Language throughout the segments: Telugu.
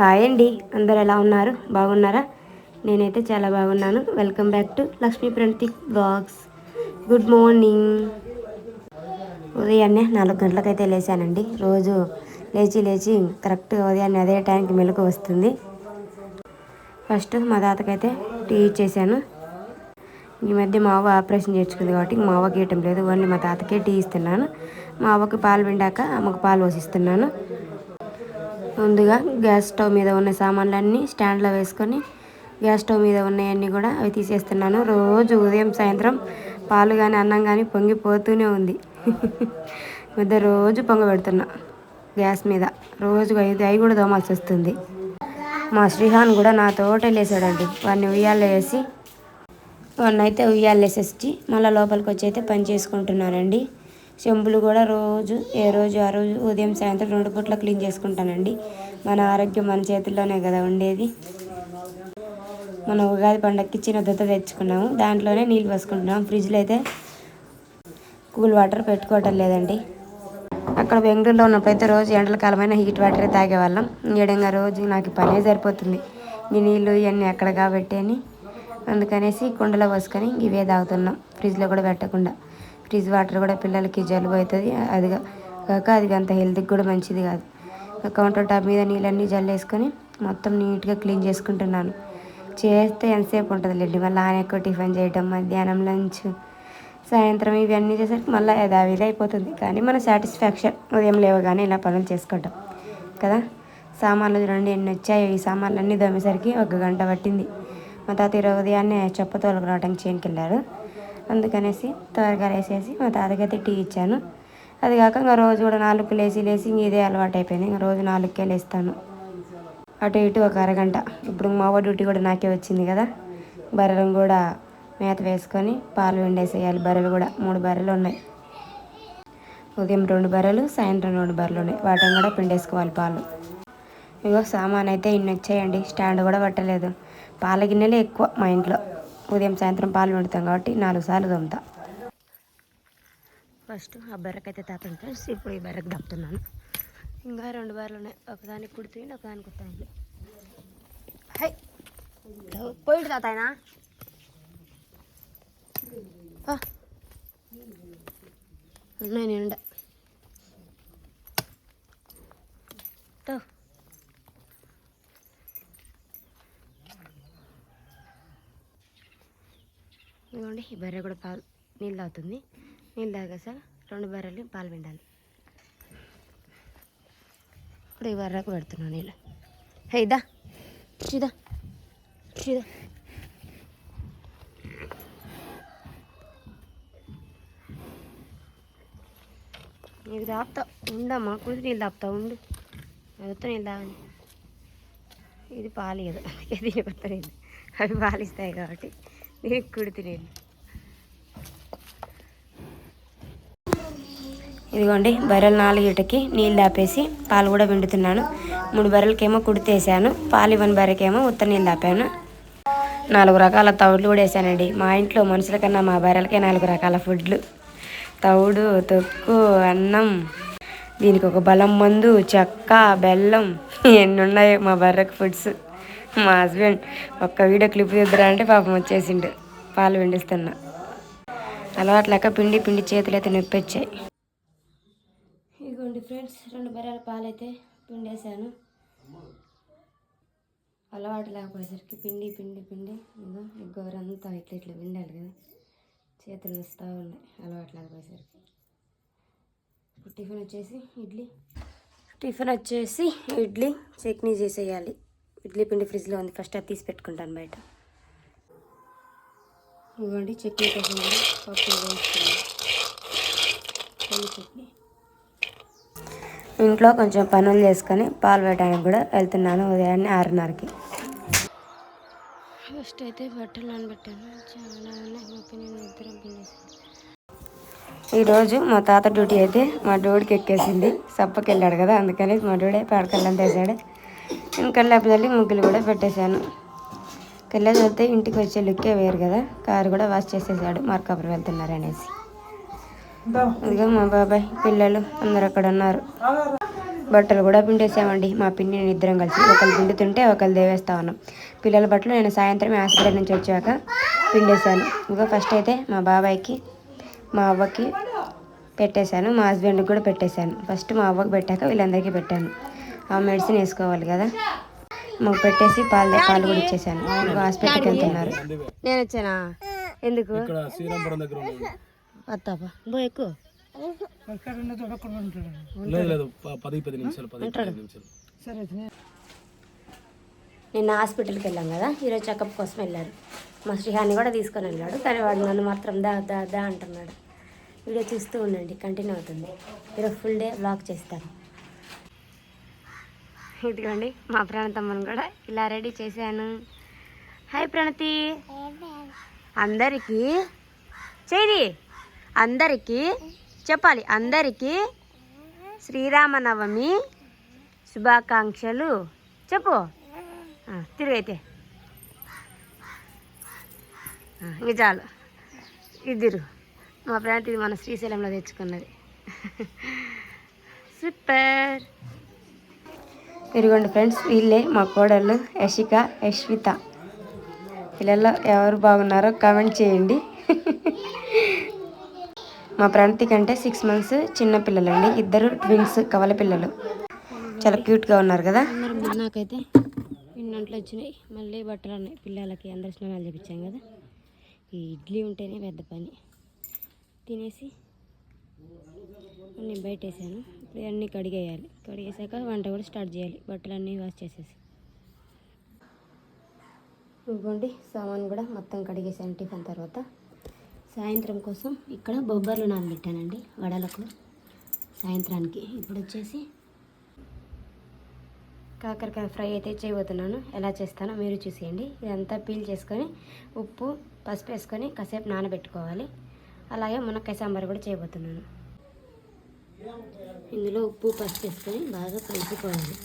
హాయ్ అండి. అందరు ఎలా ఉన్నారు? బాగున్నారా? నేనైతే చాలా బాగున్నాను. Welcome back to Lakshmi ప్రణతిక్ blogs good morning ఉదయాన్నే నాలుగు గంటలకైతే లేచానండి. రోజు లేచి లేచి కరెక్ట్ ఉదయాన్నే అదే టైంకి మెలకు వస్తుంది. ఫస్ట్ మా తాతకైతే టీ ఇచ్చేసాను. ఈ మధ్య మా అవ్వ ఆపరేషన్ చేర్చుకుంది కాబట్టి మా అవ్వకి ఇవ్వటం లేదు. ఓన్లీ మా తాతకే టీ ఇస్తున్నాను. మా అవ్వకి పాలు పిండాక అమ్మకు పాలు పోసిస్తున్నాను. ముందుగా గ్యాస్ స్టవ్ మీద ఉన్న సామాన్లన్నీ స్టాండ్లో వేసుకొని గ్యాస్ స్టవ్ మీద ఉన్నాయన్నీ కూడా అవి తీసేస్తున్నాను. రోజు ఉదయం సాయంత్రం పాలు కానీ అన్నం కానీ పొంగిపోతూనే ఉంది. మధ్య రోజు పొంగ పెడుతున్నా గ్యాస్ మీద. రోజు ఐదు అవి కూడా దోమాల్సి వస్తుంది. మా శ్రీహాన్ కూడా నా తోటే లేసాడండి. వాడిని ఉయ్యాలు వేసి వాడిని అయితే ఉయ్యాలు వేసేసి మళ్ళీ లోపలికి వచ్చి అయితే పని చేసుకుంటున్నానండి. చెంబులు కూడా రోజు ఏ రోజు ఆ రోజు ఉదయం సాయంత్రం రెండు పూట్ల క్లీన్ చేసుకుంటానండి. మన ఆరోగ్యం మన చేతుల్లోనే కదా ఉండేది. మన ఉగాది పండగకి చిన్న దత్త తెచ్చుకున్నాము. దాంట్లోనే నీళ్ళు పోసుకుంటున్నాం. ఫ్రిడ్జ్లో అయితే కూల్ వాటర్ పెట్టుకోవటం లేదండి. అక్కడ బెంగళూరులో ఉన్నప్పుడైతే రోజు ఎండల కాలమైన హీట్ వాటరే తాగేవాళ్ళం. ఏడంగా రోజు నాకు పనే సరిపోతుంది. ఈ నీళ్ళు ఇవన్నీ ఎక్కడ కాబట్టి అని అందుకనేసి కుండలో పోసుకొని ఇవే తాగుతున్నాం. ఫ్రిడ్జ్లో కూడా పెట్టకుండా. ఫ్రిడ్జ్ వాటర్ కూడా పిల్లలకి జలుబు అవుతుంది. అది కాక అది అంత హెల్త్కి కూడా మంచిది కాదు. కౌంటర్ టాప్ మీద నీళ్ళన్నీ జల్లేసుకొని మొత్తం నీట్గా క్లీన్ చేసుకుంటున్నాను. చేస్తే ఎంతసేపు ఉంటుంది లేండి మళ్ళీ ఆయన ఎక్కువ టిఫిన్ చేయటం మధ్యాహ్నం లంచ్ సాయంత్రం ఇవన్నీ చేసరికి మళ్ళీ యథావిధి అయిపోతుంది. కానీ మన సాటిస్ఫాక్షన్ ఉదయం లేవగానే ఇలా పనులు చేసుకోవటం కదా? సామాన్లు చూడండి ఎన్ని వచ్చాయో ఈ సామాన్లు అన్నీ దమ్మేసరికి ఒక గంట పట్టింది. మా తాత ఈరోజు ఉదయాన్నే చెప్పతోలకు రావడానికి చేనుకి వెళ్ళారు అందుకనేసి త్వరగా వేసేసి మా తాతకైతే టీ ఇచ్చాను. అది కాక ఇంకా రోజు కూడా నాలుగు లేచి లేచి ఇంక ఇదే అలవాటు అయిపోయింది ఇంకా రోజు నాలుగుకే లేస్తాను. అటు ఇటు ఒక అరగంట. ఇప్పుడు మా డ్యూటీ కూడా నాకే వచ్చింది కదా. బర్రెలను కూడా మేత వేసుకొని పాలు వెండేసేయాలి బర్రెలు కూడా మూడు బర్రెలు ఉన్నాయి. ఉదయం రెండు బర్రెలు సాయంత్రం రెండు బర్రెలు ఉన్నాయి. వాటిని కూడా పిండేసుకోవాలి పాలు. ఇగో సామాన్ అయితే ఇన్ని వచ్చాయండి స్టాండ్ కూడా పట్టలేదు. పాల గిన్నెలే ఎక్కువ మా ఇంట్లో. ఉదయం సాయంత్రం పాలు పెడతాం కాబట్టి నాలుగు సార్లు తోముతా. ఫస్ట్ ఆ బెర్రకైతే తాతాను ఫ్రెండ్స్ ఇప్పుడు ఈ బెర్రకు తప్పుతున్నాను ఇంకా రెండు బర్రెలు ఉన్నాయి. ఒకదానికి కుడితే ఒకదానికి కుట్టాలి హై! పోయిడు తాత ఉన్నాయి నిండా తో ఇదిగోండి ఈ బర్రె కూడా పాలు నీళ్ళు తాగుతుంది. నీళ్ళు తాగేసా రెండు బర్రెలు పాలు పిండాలి. ఇప్పుడు ఈ బర్రెకు పెడుతున్నాను నీళ్ళు. హే ఇదా. ఇదా. ఇదా. నీకు తాపుతా. ఉండమ్మా కుదిరి నీళ్ళు తాపుతా ఉండు. అదితో నీళ్ళు తాగని ఇది పాలు కదా అందుకే దీని కొత్త నీళ్ళు? అవి పాలు ఇస్తాయి కాబట్టి. దీనికి కుడితి నీళ్ళు ఇదిగోండి బర్రెలు నాలుగిటికి నీళ్ళు ఆపేసి పాలు కూడా పిండుతున్నాను. మూడు బర్రెలకేమో కుడితేసాను పాలు ఇవ్వని బర్రెకేమో ఉత్త నీళ్ళు ఆపాను నాలుగు రకాల తవుడులు కూడా వేసానండి. మా ఇంట్లో మనుషుల కన్నా మా బర్రెలకే నాలుగు రకాల ఫుడ్లు. తవుడు తొక్కు అన్నం దీనికి ఒక బలం మందు చెక్క బెల్లం ఎన్ని ఉన్నాయో మా బర్రెకు ఫుడ్స్. మా హస్బెండ్ ఒక్క వీడియో క్లిప్ తీద్దరా అంటే పాపం వచ్చేసిండు. పాలు పిండిస్తున్నా. అలవాట్లేక పిండి పిండి చేతులైతే నొప్పి వచ్చాయి. ఇది ఫ్రెండ్స్. రెండు బర్రెల పాలు అయితే పిండేశాను. అలవాటు లేకపోయేసరికి పిండి పిండి పిండి. ఇదో గోరంతా ఇట్లా ఇట్లా పిండాలి కదా. చేతులు వస్తూ ఉన్నాయి అలవాటు లేకపోయేసరికి. ఇప్పుడు టిఫిన్ వచ్చేసి ఇడ్లీ. టిఫిన్ వచ్చేసి ఇడ్లీ చట్నీ చేసేయాలి. ఇడ్లీ పిండి ఫ్రిడ్జ్లో ఉంది ఫస్ట్ అది తీసి పెట్టుకుంటాను బయట. ఇవ్వండి చట్నీ కోసం పప్పు చట్నీ. ఇంట్లో కొంచెం పనులు చేసుకొని పాలు పెట్టడానికి కూడా వెళ్తున్నాను ఉదయాన్నే ఆరున్నరకి. ఫస్ట్ అయితే బట్టలు నానబెట్టాను. చాలా ఈరోజు మా తాత డ్యూటీ అయితే మా డోడికి ఎక్కేసింది. సప్పకి వెళ్ళాడు కదా అందుకని మా డోడే పేడకల్లం తీసాడు. నేను కల్లాపల్లి ముగ్గులు కూడా పెట్టేశాను. కల్లా చదివితే ఇంటికి వచ్చే లుక్కే వేరు కదా కారు కూడా వాష్ చేసేసాడు మార్కాపురం వెళ్తున్నారు ఇదిగో మా బాబాయ్ పిల్లలు అందరు అక్కడ ఉన్నారు. బట్టలు కూడా పిండేసామండి. మా పిన్ని నేను ఇద్దరం కలిసి ఒకళ్ళు పిండుతుంటే ఒకళ్ళు దేవేస్తా ఉన్నాం. పిల్లల బట్టలు నేను సాయంత్రం హాస్పిటల్ నుంచి వచ్చాక పిండేశాను. ఇంకా ఫస్ట్ అయితే మా బాబాయ్కి మా అవ్వకి పెట్టేశాను. మా హస్బెండ్కి కూడా పెట్టేశాను. ఫస్ట్ మా అవ్వకి పెట్టాక వీళ్ళందరికీ పెట్టాను. ఆ మెడిసిన్ వేసుకోవాలి కదా. మాకు పెట్టేసి పాలు పాలు కూడా ఇచ్చేసాను హాస్పిటల్కి వెళ్తున్నారు. నేను వచ్చానా? ఎందుకు? బో ఎక్కువ. లేదు పది పది నిమిషాలు పది నిమిషాలు. నిన్న హాస్పిటల్కి వెళ్ళాం కదా ఈరోజు చెకప్ కోసం వెళ్ళారు. మా శ్రీహాన్ని కూడా తీసుకొని వెళ్ళాడు కానీ వాడు నన్ను మాత్రం దా దా దా అంటున్నాడు. వీడియో చూస్తూ ఉండండి కంటిన్యూ అవుతుంది. ఈరోజు ఫుల్ డే బ్లాక్ చేస్తాను. ఇదిగోండి మా ప్రణతమ్మను కూడా ఇలా రెడీ చేశాను. హాయ్ ప్రణతి. అందరికీ చేయి అందరికీ చెప్పాలి అందరికీ శ్రీరామనవమి శుభాకాంక్షలు. చెప్పు. తిరుగైతే ఇంక చాలు. ఇద్దరు మా ప్రాంతం ఇది మన శ్రీశైలంలో తెచ్చుకున్నది. సూపర్. ఇదిగోండి ఫ్రెండ్స్ వీళ్ళే మా కోడళ్ళు యశిక యశ్విత. పిల్లల్లో ఎవరు బాగున్నారో కామెంట్ చేయండి. మా ప్రణతి అంటే సిక్స్ మంత్స్ చిన్న పిల్లలండి. ఇద్దరు ట్విన్స్ కవల పిల్లలు. చాలా క్యూట్గా ఉన్నారు కదా? నాకైతే ఇన్నంట్లో వచ్చినాయి. మళ్ళీ బట్టలు ఉన్నాయి పిల్లలకి అందరు స్నానాలు చేపించాం కదా. ఈ ఇడ్లీ ఉంటేనే పెద్ద పని. తినేసి అన్నీ బయట వేసాను. ఇప్పుడు అన్నీ కడిగేయాలి. కడిగేసాక వంట కూడా స్టార్ట్ చేయాలి. బట్టలన్నీ వాష్ చేసేసి. ఇవ్వండి సామాన్ కూడా మొత్తం కడిగేసాను టిఫిన్ తర్వాత. సాయంత్రం కోసం ఇక్కడ బొబ్బర్లు నానబెట్టానండి వడలకు. సాయంత్రానికి ఇప్పుడు వచ్చేసి కాకరకాయ ఫ్రై అయితే చేయబోతున్నాను. ఎలా చేస్తానో మీరు చూసేయండి. ఇదంతా పీల్ చేసుకొని ఉప్పు పసుపు వేసుకొని కాసేపు నానబెట్టుకోవాలి. అలాగే మునక్కాయ సాంబార్ కూడా చేయబోతున్నాను. ఇందులో ఉప్పు పసుపు వేసుకొని బాగా కలుపుకోవాలి.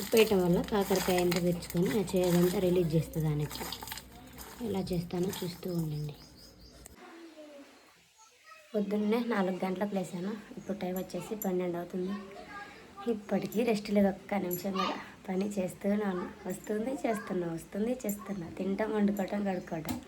ఉప్పు వేయటం వల్ల కాకరకాయ ఎంత తెచ్చుకొని ఆ చేయదంతా రిలీజ్ చేస్తుంది దానికి ఎలా చేస్తానో చూస్తూ ఉండండి. పొద్దున్నే నాలుగు గంటలకు లేసాను. ఇప్పుడు టైం వచ్చేసి పన్నెండు అవుతుంది. ఇప్పటికీ రెస్ట్ లేదు. ఒక్క నిమిషం కూడా పని చేస్తూనే ఉన్నా. వస్తుంది చేస్తున్నా వస్తుంది చేస్తున్నా. తింటాం వండుకోవటం కడుక్కోవటం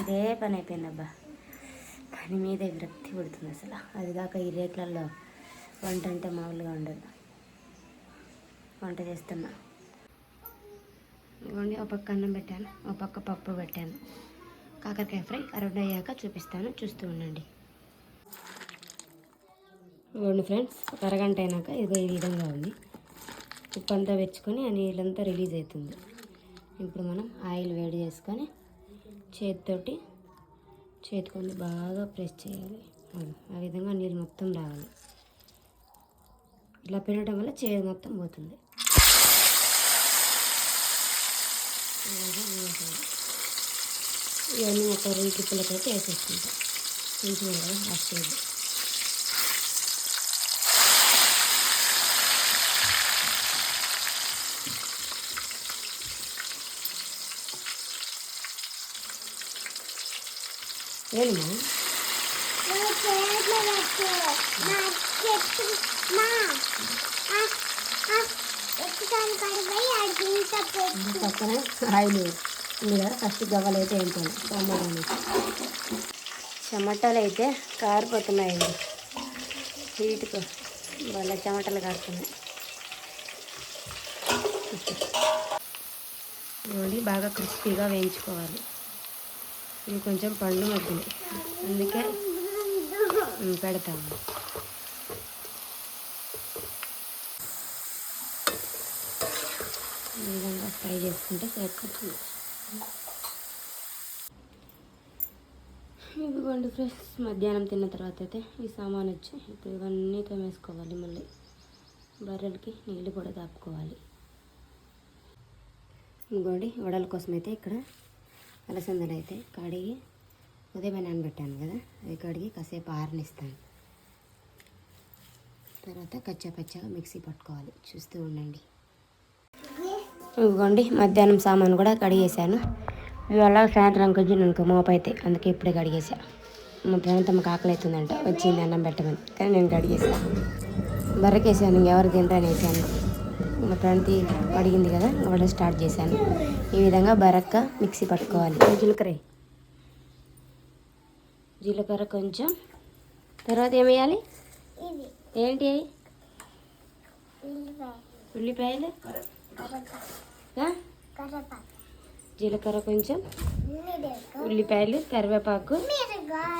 ఇదే పని అయిపోయిందబ్బా పని మీదే విరక్తి పుడుతుంది అసలు. అది కాక ఈ రేట్లలో వంట అంటే మామూలుగా ఉండదు. వంట చేస్తున్నా. ఇవ్వండి ఒక పక్క అన్నం పెట్టాను. ఒక పక్క పప్పు పెట్టాను. కాకరకాయ ఫ్రై అరవై అయ్యాక చూపిస్తాను. చూస్తూ ఉండండి. ఇవ్వండి ఫ్రెండ్స్ ఒక అరగంట అయినాక ఇదిగో ఈ విధంగా ఉంది. ఉప్పు అంతా వెచ్చుకొని ఆ నీళ్ళంతా రిలీజ్ అవుతుంది. ఇప్పుడు మనం ఆయిల్ వేడి చేసుకొని చేతితోటి చేతికొని బాగా ప్రెస్ చేయాలి. ఆ విధంగా నీళ్ళు మొత్తం రావాలి. ఇలా పెట్టడం వల్ల చేతి మొత్తం పోతుంది. ఇవన్నీ ఒక రెండు టిప్పులకైతే వేసేసుకుంటాం. కొంచెం ఆ స్టేజ్ ఏమన్నా పక్కన ఆయిల్ ఉంది కదా ఫస్ట్ గవ్వలు అయితే ఏంటాను టమాటాలు అయితే అయితే కారిపోతున్నాయండి. హీట్కు వాళ్ళ చెమటలు కారుతున్నాయి. బాగా క్రిస్పీగా వేయించుకోవాలి. ఇవి కొంచెం పండు మధ్యలో అందుకే పెడతాము ఈ విధంగా ఫ్రై చేసుకుంటే సరిపోతుంది. ఇదిగోండి ఫ్రెండ్స్ మధ్యాహ్నం తిన్న తర్వాత అయితే ఈ సామాన్ వచ్చి ఇప్పుడు ఇవన్నీ తోమేసుకోవాలి మళ్ళీ. బర్రెలకి నీళ్ళు కూడా దాపుకోవాలి ఇదిగోండి వడల కోసం అయితే ఇక్కడ అలసందలు అయితే కడిగి ఉదయం నానబెట్టాను కదా అది కడిగి కాసేపు ఆరనిస్తాను. తర్వాత కచ్చా పచ్చగా మిక్సీ పట్టుకోవాలి. చూస్తూ ఉండండి. ఇదిగోండి మధ్యాహ్నం సామాన్ కూడా కడిగేశాను. ఇవాళ సాయంత్రం కొంచెం నాకు మోపు అయితే అందుకే ఇప్పుడే కడిగేసా మా ప్రాంతం ఆకలి అవుతుందంట వచ్చింది అన్నం పెట్టమని కానీ నేను కడిగేసా బర్రకేసాను ఇంకెవరు తింటాను వేసాను మా ప్రణతి అడిగింది కదా వాడు స్టార్ట్ చేశాను. ఈ విధంగా బరక్క మిక్సీ పట్టుకోవాలి. జీలకర్ర. జీలకర్ర కొంచెం. తర్వాత ఏమేయాలి ఏంటి అవి? ఉల్లిపాయలు? జీలకర్ర కొంచెం. ఉల్లిపాయలు కరివేపాకు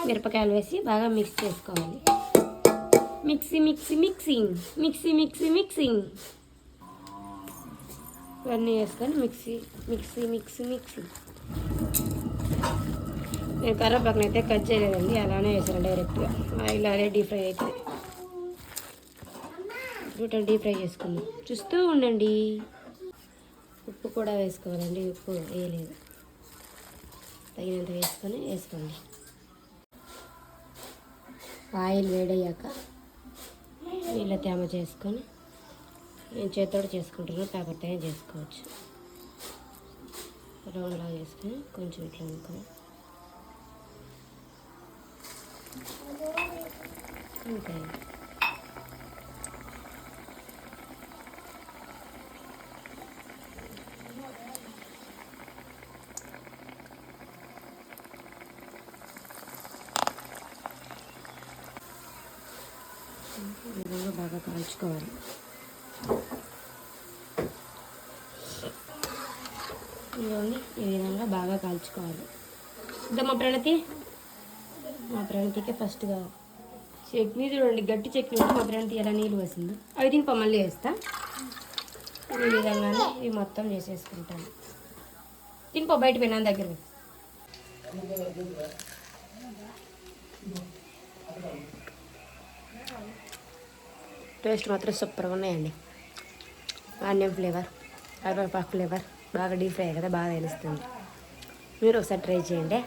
మిరపకాయలు వేసి బాగా మిక్స్ చేసుకోవాలి. Mixie mixie mixing. Mixie mixie mixing. ఇవన్నీ వేసుకొని మిక్సీ మిక్సీ మిక్సీ మిక్సీ. నేను కరివేపాకుని అయితే కట్ చేయలేదండి అలానే వేసాను డైరెక్ట్గా. ఆయిల్ అదే డీప్ ఫ్రై అవుతుంది టోటల్ డీప్ ఫ్రై చేసుకుందాం. చూస్తూ ఉండండి. ఉప్పు కూడా వేసుకోవాలండి ఉప్పు వేయలేదు. తగినంత వేసుకొని వేసుకోండి. ఆయిల్ వేడయ్యాక నీళ్ళ తేమ చేసుకొని నేను చేతితో చేసుకుంటున్నాను పేపర్తో చేసుకోవచ్చు? రౌండ్లా చేసుకుని కొంచెం ఇట్లా అనుకుని అంతే. ఈ విధంగా బాగా కాల్చుకోవాలి. ఇదిగోండి ఈ విధంగా బాగా కాల్చుకోవాలి. ఇద్దా మా ప్రణతి మా ప్రణతికే ఫస్ట్గా చట్నీ చూడండి గట్టి చట్నీ ఉంటే మా ప్రణతి ఎలా నీళ్ళు వేసింది అవి దీనిపై మళ్ళీ వేస్తా ఈ విధంగానే ఇవి మొత్తం చేసేసుకుంటాను. దీనిపో బయట పోయినా దగ్గర టేస్ట్ మాత్రం సూపర్గా ఉన్నాయండి. ఆనియన్ ఫ్లేవర్ కరివేపాకు ఫ్లేవర్. బాగా డీప్ ఫ్రై కదా బాగా తెలుస్తుంది. మీరు ఒకసారి ట్రై చేయండి.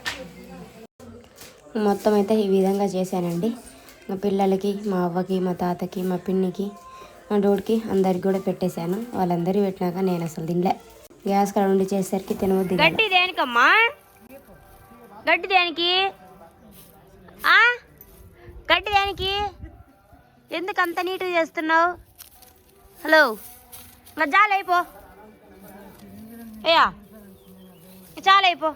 మొత్తం అయితే ఈ విధంగా చేశానండి. మా పిల్లలకి మా అవ్వకి మా తాతకి మా పిన్నికి మా డోడ్కి అందరికి కూడా పెట్టేశాను. వాళ్ళందరూ పెట్టినాక నేను అసలు తినలే. గ్యాస్ కాడ ఉండి చేసేసరికి తినవద్దు గడ్డి దేనికమ్మా? గడ్డి దేనికి? గడ్డి దేనికి? ఎందుకు అంత నీట్గా చేస్తున్నావు? హలో ఇంకా జాలి అయ్యా చాలా అయిపో.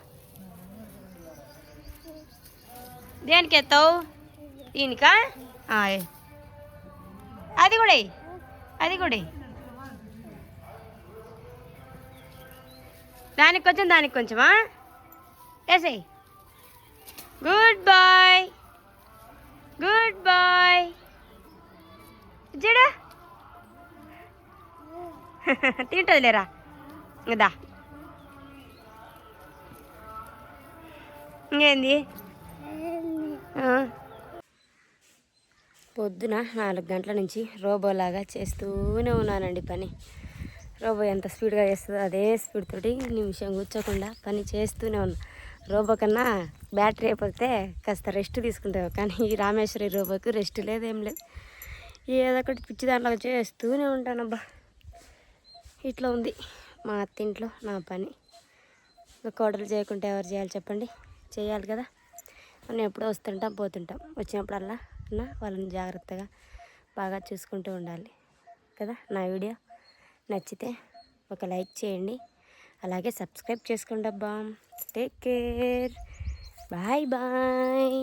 దేనికి? ఎత్తావు దీనికా అది కూడా అది కూడా దానికి కొంచెం దానికి కొంచెమా వేసేయి గుడ్ బాయ్ గుడ్ బాయ్ చూడు తింటుంది లేరా ఇందా ఇంకేంది? పొద్దున నాలుగు గంటల నుంచి రోబోలాగా చేస్తూనే ఉన్నానండి పని. రోబో ఎంత స్పీడ్గా చేస్తుందో అదే స్పీడ్ తోటి నిమిషం కూర్చోకుండా పని చేస్తూనే ఉన్నా. రోబో కన్నా బ్యాటరీ అయిపోతే కాస్త రెస్ట్ తీసుకుంటావు. కానీ ఈ రామేశ్వరి రోబోకి రెస్ట్ లేదేం లేదు. ఏదో ఒకటి పిచ్చి దాంట్లో చేస్తూనే ఉంటానబ్బా ఇట్లా ఉంది మా అత్తింట్లో నా పని. ఇంకా కోడలు చేయకుంటే ఎవరు చేయాలి చెప్పండి? చేయాలి కదా. మనం ఎప్పుడో వస్తుంటాం పోతుంటాం. వచ్చినప్పుడల్లా అన్న వాళ్ళని జాగ్రత్తగా బాగా చూసుకుంటూ ఉండాలి కదా నా వీడియో. నచ్చితే ఒక లైక్ చేయండి. అలాగే సబ్స్క్రైబ్ చేసుకోండి అబ్బా. Take care. Bye bye.